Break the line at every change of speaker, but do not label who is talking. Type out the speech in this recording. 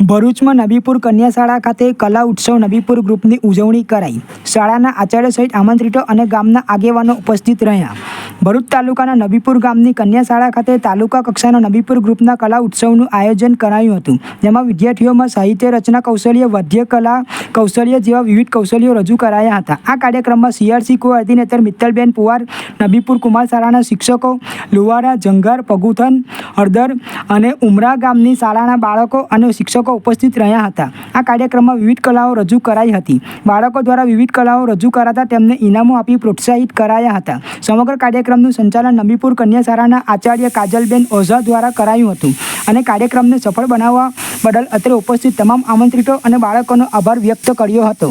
ભરૂચમાં નબીપુર કન્યા શાળા ખાતે કલા ઉત્સવ નબીપુર ગ્રુપની ઉજવણી કરાઈ. શાળાના આચાર્ય સહિત આમંત્રિતો અને ગામના આગેવાનો ઉપસ્થિત રહ્યા. ભરૂચ તાલુકાના નબીપુર ગામની કન્યા શાળા ખાતે તાલુકા કક્ષાના નબીપુર ગ્રુપના કલા ઉત્સવનું આયોજન કરાયું હતું, જેમાં વિદ્યાર્થીઓમાં સાહિત્ય રચના કૌશલ્ય વધ્ય કલા કૌશલ્ય જેવા વિવિધ કૌશલ્યો રજૂ કરાયા હતા. આ કાર્યક્રમમાં સીઆરસી કોઓર્ડિનેટર મિત્તલબેન પુવાર, નબીપુર કુમાર શાળાના શિક્ષકો લુવારા જંગાર, પગુથન, હળદર અને ઉમરા ગામની શાળાના બાળકો અને શિક્ષકો ઉપસ્થિત રહ્યા હતા. આ કાર્યક્રમમાં વિવિધ કલાઓ રજૂ કરાઈ હતી. બાળકો દ્વારા વિવિધ કલાઓ રજૂ કરાતા તેમને ઇનામો આપી પ્રોત્સાહિત કરાયા હતા. સમગ્ર કાર્યક્રમનું સંચાલન નબીપુર કન્યાશાળાના આચાર્ય કાજલબેન ઓઝા દ્વારા કરાયું હતું અને કાર્યક્રમને સફળ બનાવવા બદલ અત્રે ઉપસ્થિત તમામ આમંત્રિતો અને બાળકોનો આભાર વ્યક્ત કર્યો હતો.